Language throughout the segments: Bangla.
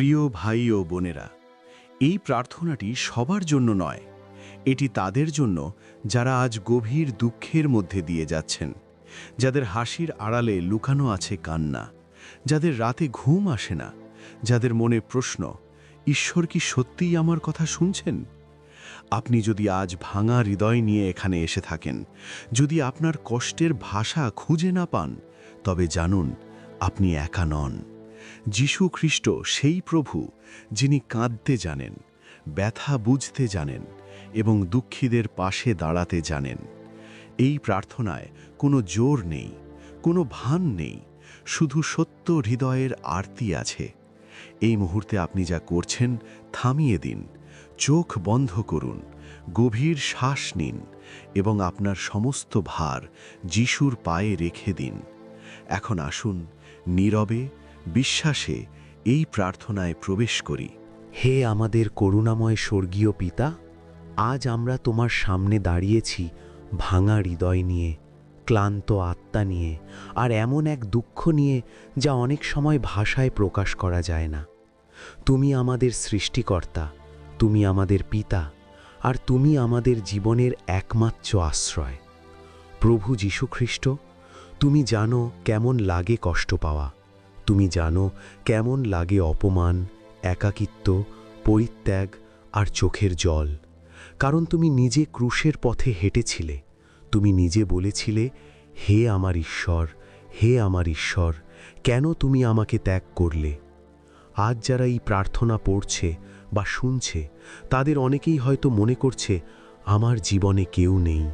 প্রিয় ভাই ও বোনেরা, এই প্রার্থনাটি সবার জন্য নয়, এটি তাদের জন্য যারা আজ গভীর দুঃখের মধ্যে দিয়ে যাচ্ছেন, যাদের হাসির আড়ালে লুকানো আছে কান্না, যাদের রাতে ঘুম আসে না, যাদের মনে প্রশ্ন, ঈশ্বর কি সত্যিই আমার কথা শুনছেন? আপনি যদি আজ ভাঙা হৃদয় নিয়ে এখানে এসে থাকেন, যদি আপনার কষ্টের ভাষা খুঁজে না পান, তবে জানুন, আপনি একা নন। যীশু খ্রিস্ট সেই প্রভু যিনি কাঁদতে জানেন, ব্যথা বুঝতে জানেন এবং দুঃখীদের পাশে দাঁড়াতে জানেন। এই প্রার্থনায় কোনো জোর নেই, কোনো ভান নেই, শুধু সত্য হৃদয়ের আরতি আছে। এই মুহূর্তে আপনি যা করছেন, থামিয়ে দিন, চোখ বন্ধ করুন, গভীর শ্বাস নিন এবং আপনার সমস্ত ভার যিশুর পায়ে রেখে দিন। এখন আসুন, নীরবে বিশ্বাসে এই প্রার্থনায় প্রবেশ করি। হে আমাদের করুণাময় স্বর্গীয় পিতা, আজ আমরা তোমার সামনে দাঁড়িয়েছি ভাঙা হৃদয় নিয়ে, ক্লান্ত আত্মা নিয়ে, আর এমন এক দুঃখ নিয়ে যা অনেক সময় ভাষায় প্রকাশ করা যায় না। তুমি আমাদের সৃষ্টিকর্তা, তুমি আমাদের পিতা, আর তুমি আমাদের জীবনের একমাত্র আশ্রয়। প্রভু যীশুখ্রিস্ট, তুমি জানো কেমন লাগে কষ্ট পাওয়া। তুমি জানো কেমন লাগে অপমান, একাকিত্ব, পরিত্যাগ আর চোখের জল। কারণ তুমি নিজে ক্রুশের পথে হেঁটেছিলে। তুমি নিজে বলেছিলে, হে আমার ঈশ্বর, হে আমার ঈশ্বর, কেন তুমি আমাকে ত্যাগ করলে? আজ যারা এই প্রার্থনা পড়ছে বা শুনছে, তাদের অনেকেই হয়তো মনে করছে, আমার জীবনে কেউ নেই।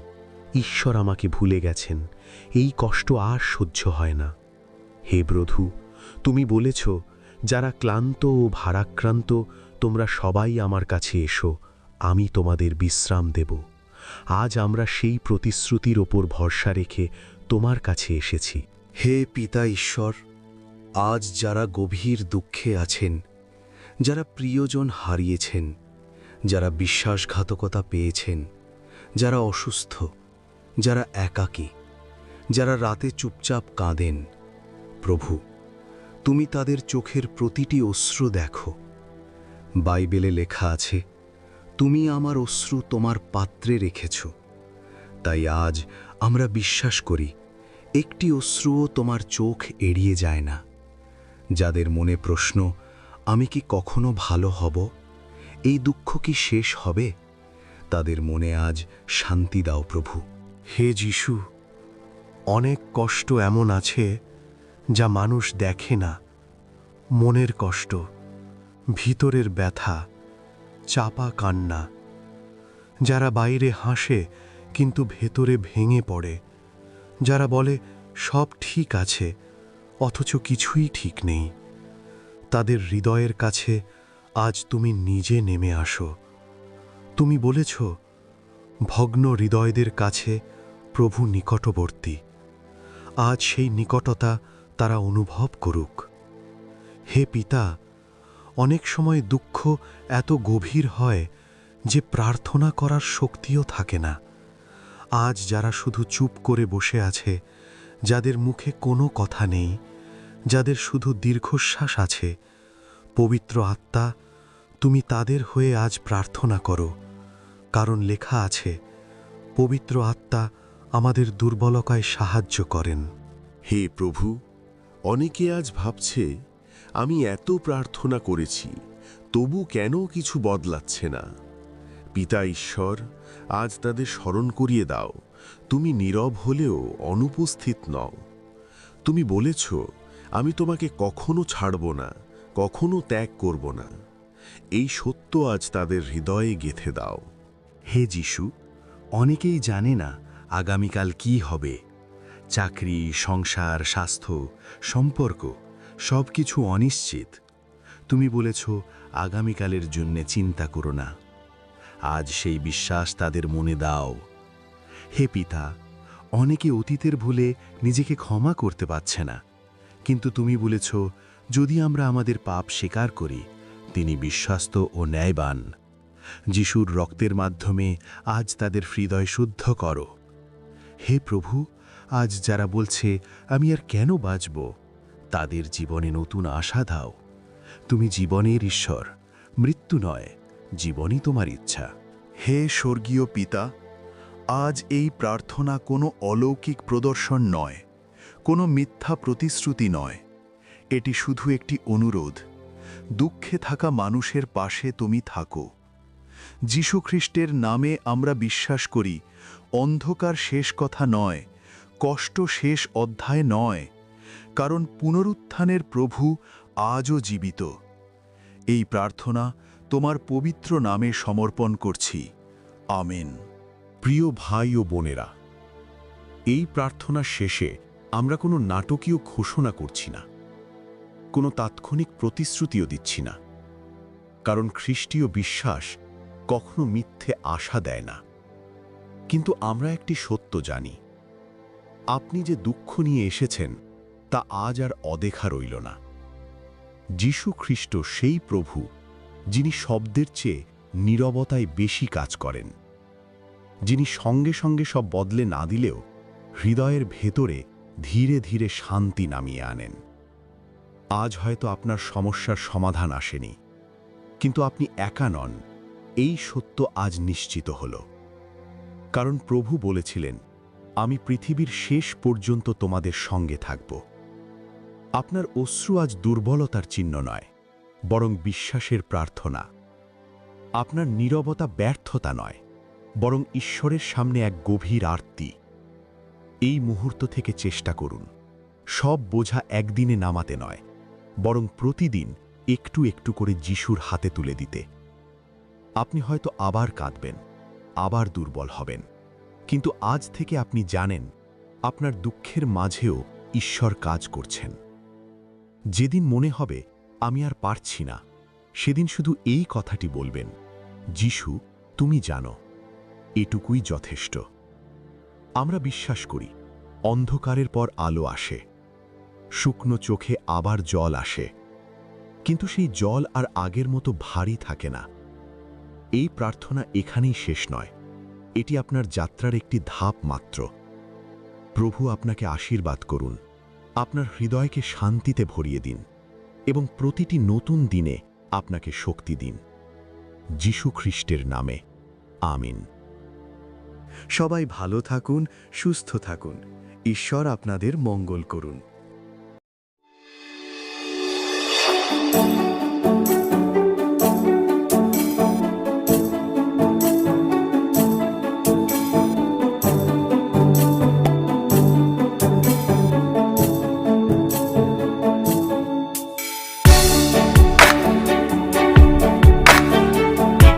ঈশ্বর আমাকে ভুলে গেছেন। এই কষ্ট আর সহ্য হয় না। হে প্রভু তুমি বলেছ, যারা ক্লান্ত ও ভারাক্রান্ত, তোমরা সবাই আমার কাছে এসো, আমি তোমাদের বিশ্রাম দেব। আজ আমরা সেই প্রতিশ্রুতির ওপর ভরসা রেখে তোমার কাছে এসেছি। হে পিতা ঈশ্বর, আজ যারা গভীর দুঃখে আছেন, যারা প্রিয়জন হারিয়েছেন, যারা বিশ্বাসঘাতকতা পেয়েছেন, যারা অসুস্থ, যারা একাকী, যারা রাতে চুপচাপ কাঁদেন, প্রভু তুমি তাদের চোখের প্রতিটি অশ্রু দেখো। বাইবেলে লেখা আছে, তুমি আমার অশ্রু তোমার পাত্রে রেখেছ। তাই আজ আমরা বিশ্বাস করি, একটি অশ্রুও তোমার চোখ এড়িয়ে যায় না। যাদের মনে প্রশ্ন, আমি কি কখনো ভালো হব? এই দুঃখ কি শেষ হবে? তাদের মনে আজ শান্তি দাও প্রভু। হে যিশু, অনেক কষ্ট এমন আছে যা মানুষ দেখে না। মনের কষ্ট, ভিতরের ব্যথা, চাপা কান্না। যারা বাইরে হাসে, কিন্তু ভেতরে ভেঙে পড়ে। যারা বলে, সব ঠিক আছে, অথচ কিছুই ঠিক নেই। তাদের হৃদয়ের কাছে, আজ তুমি নিজে নেমে আসো। তুমি বলেছ, ভগ্ন হৃদয়দের কাছে প্রভু নিকটবর্তী। আজ সেই নিকটতা তারা অনুভব করুক। হে পিতা, অনেক সময় দুঃখ এত গভীর হয় যে প্রার্থনা করার শক্তিও থাকে না। আজ যারা শুধু চুপ করে বসে আছে, যাদের মুখে কোনো কথা নেই, যাদের শুধু দীর্ঘশ্বাস আছে, পবিত্র আত্মা, তুমি তাদের হয়ে আজ প্রার্থনা করো। কারণ লেখা আছে, পবিত্র আত্মা আমাদের দুর্বলতায় সাহায্য করেন। হে প্রভু অনেকে আজ ভাবছে, আমি এত প্রার্থনা করেছি, তবু কেন কিছু বদলাচ্ছে না? পিতা ঈশ্বর, আজ তাদের স্মরণ করিয়ে দাও, তুমি নীরব হলেও অনুপস্থিত নও। তুমি বলেছ, আমি তোমাকে কখনো ছাড়ব না, কখনো ত্যাগ করব না। এই সত্য আজ তাদের হৃদয়ে গেথে দাও। হে যিশু, অনেকেই জানে না আগামীকাল কি হবে। চাকরি, সংসার, স্বাস্থ্য, সম্পর্ক সব কিছু অনিশ্চিত। তুমি বলেছ, আগামীকালের জন্যে চিন্তা করো না। আজ সেই বিশ্বাস তাদের মনে দাও। হে পিতা, অনেকে অতীতের ভুলে নিজেকে ক্ষমা করতে পারছে না। কিন্তু তুমি বলেছ, যদি আমরা আমাদের পাপ স্বীকার করি, তিনি বিশ্বস্ত ও ন্যায়বান। যিশুর রক্তের মাধ্যমে আজ তাদের হৃদয় শুদ্ধ করো। হে প্রভু আজ যারা বলছে, আমি আর কেন বাঁচব? তাদের জীবনে নতুন আশা দাও। তুমি জীবনের ঈশ্বর, মৃত্যু নয়, জীবনই তোমার ইচ্ছা। হে স্বর্গীয় পিতা, আজ এই প্রার্থনা কোনো অলৌকিক প্রদর্শন নয়, কোনো মিথ্যা প্রতিশ্রুতি নয়। এটি শুধু একটি অনুরোধ, দুঃখে থাকা মানুষের পাশে তুমি থাকো। যীশুখ্রিস্টের নামে আমরা বিশ্বাস করি, অন্ধকার শেষ কথা নয় কষ্ট শেষ অধ্যায় নয়, কারণ পুনরুত্থানের প্রভু আজও জীবিত। এই প্রার্থনা তোমার পবিত্র নামে সমর্পণ করছি। আমেন। প্রিয় ভাই ও বোনেরা, এই প্রার্থনা শেষে আমরা কোনো নাটকীয় ঘোষণা করছি না, কোনো তাৎক্ষণিক প্রতিশ্রুতিও দিচ্ছি না, কারণ খ্রিস্টীয় বিশ্বাস কখনো মিথ্যে আশা দেয় না। কিন্তু আমরা একটি সত্য জানি আপনি যে দুঃখ নিয়ে এসেছেন, তা আজ আর অদেখা রইল না। যীশু খ্রিস্ট সেই প্রভু, যিনি শব্দের চেয়ে নীরবতায় বেশি কাজ করেন। যিনি সঙ্গে সঙ্গে সব বদলে না দিলেও হৃদয়ের ভেতরে ধীরে ধীরে শান্তি নামিয়ে আনেন। আজ হয়তো আপনার সমস্যার সমাধান আসেনি, কিন্তু আপনি একা নন, এই সত্য আজ নিশ্চিত হল। কারণ প্রভু বলেছিলেন আমি পৃথিবীর শেষ পর্যন্ত তোমাদের সঙ্গে থাকব। আপনার অশ্রু আজ দুর্বলতার চিহ্ন নয়, বরং বিশ্বাসের প্রার্থনা। আপনার নীরবতা ব্যর্থতা নয়, বরং ঈশ্বরের সামনে এক গভীর আরতি। এই মুহূর্ত থেকে চেষ্টা করুন। সব বোঝা একদিনে নামাতে নয়, বরং প্রতিদিন একটু একটু করে যিশুর হাতে তুলে দিতে। আপনি হয়তো আবার কাঁদবেন, আবার দুর্বল হবেন। কিন্তু আজ থেকে আপনি জানেন, আপনার দুঃখের মাঝেও ঈশ্বর কাজ করছেন। যেদিন মনে হবে, আমি আর পারছি না, সেদিন শুধু এই কথাটি বলবেন, যিশু, তুমি জানো, এটুকুই যথেষ্ট। আমরা বিশ্বাস করি, অন্ধকারের পর আলো আসে, শুকনো চোখে আবার জল আসে, কিন্তু সেই জল আর আগের মতো ভারী থাকে না। এই প্রার্থনা এখানেই শেষ নয়। এটি আপনার যাত্রার একটি ধাপ মাত্র। প্রভু আপনাকে আশীর্বাদ করুন। আপনার হৃদয়কে শান্তিতে ভরিয়ে দিন এবং প্রতিটি নতুন দিনে আপনাকে শক্তি দিন। যীশু খ্রিস্টের নামে। আমিন। সবাই ভালো থাকুন, সুস্থ থাকুন। ঈশ্বর আপনাদের মঙ্গল করুন।